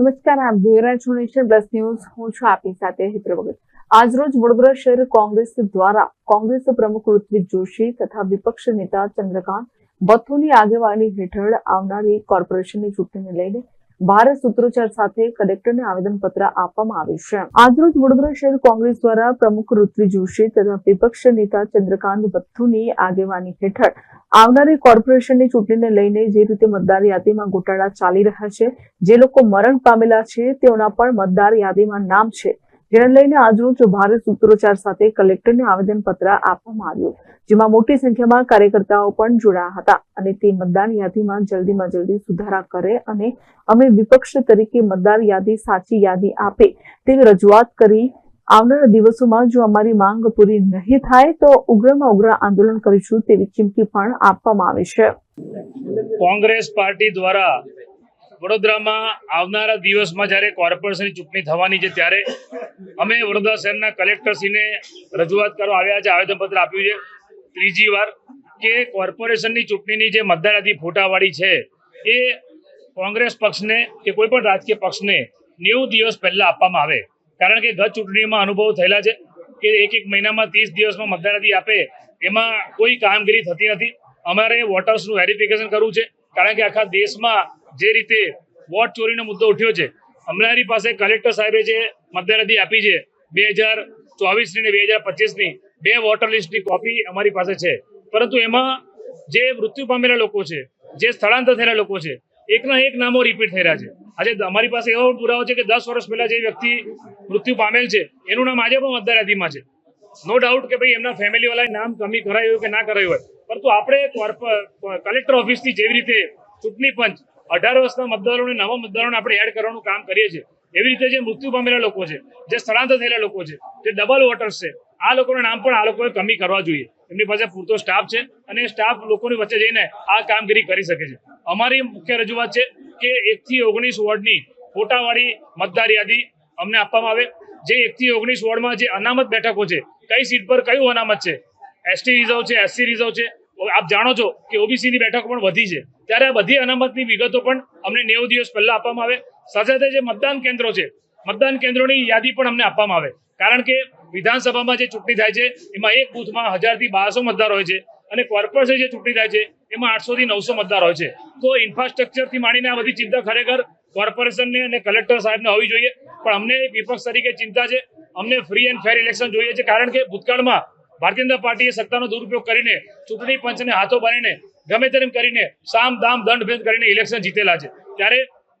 નમસ્કાર, આપ જોઈ રહ્યા છો નેશન પ્લસ ન્યૂઝ. હું છું આપની સાથે હિત્ર ભગત. આજરોજ વડોદરા શહેર કોંગ્રેસ દ્વારા કોંગ્રેસ પ્રમુખ ઋત્વિક જોશી તથા વિપક્ષ નેતા ચંદ્રકાંત બથુની આગેવાની હેઠળ આવનારી કોર્પોરેશનની ચૂંટણીને લઈને ભારે સૂત્રોચ્ચાર સાથે કલેક્ટરને આવેદનપત્ર આપવામાં આવ્યું છે. આજરોજ વડોદરા શહેર કોંગ્રેસ દ્વારા પ્રમુખ ઋત્વી જોશી તથા વિપક્ષ નેતા ચંદ્રકાંત બથ્થુની આગેવાની હેઠળ આવનારી કોર્પોરેશનની ચૂંટણીને લઈને જે રીતે મતદાર યાદીમાં ગોટાળા ચાલી રહ્યા છે, જે લોકો મરણ પામેલા છે, તેઓના પણ મતદાર યાદીમાં નામ છે. જેને લઈને આજરોજ ભારે સૂત્રોચ્ચાર સાથે કલેક્ટરને આવેદનપત્ર આપવામાં આવ્યું, જેમાં મોટી સંખ્યામાં કાર્યકર્તાઓ પણ જોડાયા હતા અને તે મતદાન યાદીમાં જલ્દીમાં જલ્દી સુધારા કરે અને અમે વિપક્ષ તરીકે મતદાર યાદી સાચી યાદી આપે તેવી રજૂઆત કરી. આવનારા દિવસોમાં જો અમારી માંગ પૂરી નહીં થાય તો ઉગ્રમાં ઉગ્ર આંદોલન કરીશું તેવી ચીમકી પણ આપવામાં આવી છે. કોંગ્રેસ પાર્ટી દ્વારા વડોદરામાં આવનારા દિવસમાં જ્યારે કોર્પોરેશનની ચૂંટણી થવાની છે ત્યારે અમે વડોદરા શહેરના કલેક્ટરશ્રીને રજૂઆત કરવા આવ્યા છે, આવેદનપત્ર આપ્યું છે. ત્રીજી વાર કે કોર્પોરેશનની ચૂંટણીની જે મતદારાથી ફોટાવાળી છે એ કોંગ્રેસ પક્ષને કે કોઈ પણ રાજકીય પક્ષને નેવું દિવસ પહેલાં આપવામાં આવે. કારણ કે ગત ચૂંટણીમાં અનુભવ થયેલા છે કે એક એક મહિનામાં ત્રીસ દિવસમાં મતદારાથી આપે, એમાં કોઈ કામગીરી થતી નથી. અમારે વોટર્સનું વેરિફિકેશન કરવું છે, કારણ કે આખા દેશમાં જે રીતે વોટ ચોરીનો મુદ્દો ઉઠ્યો છે. અમરારી પાસે કલેક્ટર સાહેબે જે મતદાર આપી છે, બે હજાર ચોવીસની ને બે હજાર પચીસની, બે વોટર લિસ્ટની કોપી અમારી પાસે છે. પરંતુ એમાં જે મૃત્યુ પામેલા લોકો છે, જે સ્થળાંતર થયેલા લોકો છે, એકના એક નામો રિપીટ થઈ રહ્યા છે. આજે અમારી પાસે એવો પુરાવો છે કે દસ વર્ષ પહેલા જે વ્યક્તિ મૃત્યુ પામેલ છે, એનું નામ આજે પણ મતદાર છે. નો ડાઉટ કે ભાઈ એમના ફેમિલીવાળાએ નામ કમી કરાયું કે ના કરાયું હોય. પરંતુ આપણે કલેક્ટર ઓફિસથી જેવી રીતે ચૂંટણી પંચ અઢાર વર્ષના મતદારોને, નવા મતદારોને આપણે એડ કરવાનું કામ કરીએ છીએ. એવી રીતે જે મૃત્યુ પામેલા લોકો છે, જે સ્થળાંતર થયેલા લોકો છે, જે ડબલ વોટર્સ છે, આ લોકોના નામ પણ આ લોકોએ કમી કરવા જોઈએ. એમની પાસે પૂરતો સ્ટાફ છે અને સ્ટાફ લોકોની વચ્ચે જઈને આ કામગીરી કરી શકે છે. અમારી મુખ્ય રજૂઆત છે કે એકથી ઓગણીસ વોર્ડની ફોટાવાળી મતદાર યાદી અમને આપવામાં આવે. જે એકથી ઓગણીસ વોર્ડમાં જે અનામત બેઠકો છે, કઈ સીટ પર કયું અનામત છે? એસટી રિઝર્વ છે એસસી રિઝર્વ છે આપ જાણો છો કે ઓબીસીની બેઠકો પણ વધી છે. ત્યારે આ બધી અનામતની વિગતો પણ અમને નેવું દિવસ પહેલા આપવામાં આવે. સાથે સાથે જે મતદાન કેન્દ્રો છે, મતદાન કેન્દ્રોની યાદી પણ અમને આપવામાં આવે. કારણ કે વિધાનસભામાં જે ચૂંટણી થાય છે, એમાં એક બૂથમાં હજારથી બારસો મતદાર હોય છે અને કોર્પોરેશન જે ચૂંટણી થાય છે, એમાં આઠસોથી નવસો મતદાર હોય છે. તો ઇન્ફ્રાસ્ટ્રક્ચરથી માંડીને આ બધી ચિંતા ખરેખર કોર્પોરેશનને અને કલેક્ટર સાહેબને હોવી જોઈએ. પણ અમને વિપક્ષ તરીકે ચિંતા છે. અમને ફ્રી એન્ડ ફેર ઇલેક્શન જોઈએ છે. કારણ કે ભૂતકાળમાં ભારતીય જનતા પાર્ટીએ સત્તાનો દુરુપયોગ કરીને ચૂંટણી પંચને હાથો બાંધીને, ગમે તેમ કરીને સામ દામ દંડ ભેદ કરીને ઇલેક્શન જીતેલા છે. ત્યારે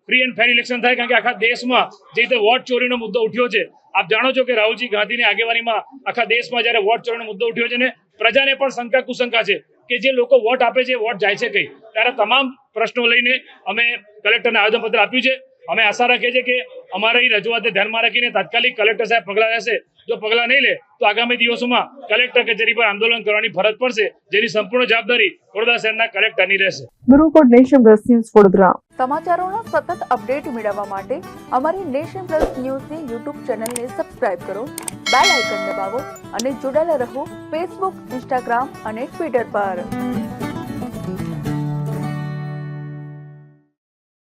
ફ્રી એન્ડ ફેર ઇલેક્શન થાય કારણ કે આખા દેશમાં જે રીતે વોટ ચોરીનો મુદ્દો ઉઠ્યો છે, આપ જાણો છો કે રાહુલજી ગાંધીની આગેવાનીમાં આખા દેશમાં જ્યારે વોટ ચોરીનો મુદ્દો ઉઠ્યો છે ને, પ્રજાને પણ શંકા કુશંકા છે કે જે લોકો વોટ આપે છે વોટ જાય છે કઈ? ત્યારે તમામ પ્રશ્નો લઈને અમે કલેક્ટરને આવેદનપત્ર આપ્યું છે. અમે આશા રાખીએ છીએ કે અમારી રજૂઆતને ધ્યાનમાં રાખીને તાત્કાલિક કલેક્ટર સાહેબ પગલાં લેશે. જો પગલાં નહીં લે તો આગામી દિવસોમાં કલેક્ટર કચેરી પર આંદોલન કરવાની ફરજ પડશે જેની સંપૂર્ણ જવાબદારી વડોદરા શહેરના કલેક્ટરની રહેશે. Bureau Nation Plus News Vadodara. સમાચારોના સતત અપડેટ મેળવવા માટે અમારી નેશન પ્લસ ન્યૂઝની યુટ્યુબ ચેનલને સબસ્ક્રાઇબ કરો બેલ આઇકન દબાવો અને જોડાયેલા રહો ફેસબુક ઇન્સ્ટાગ્રામ અને ટ્વિટર પર.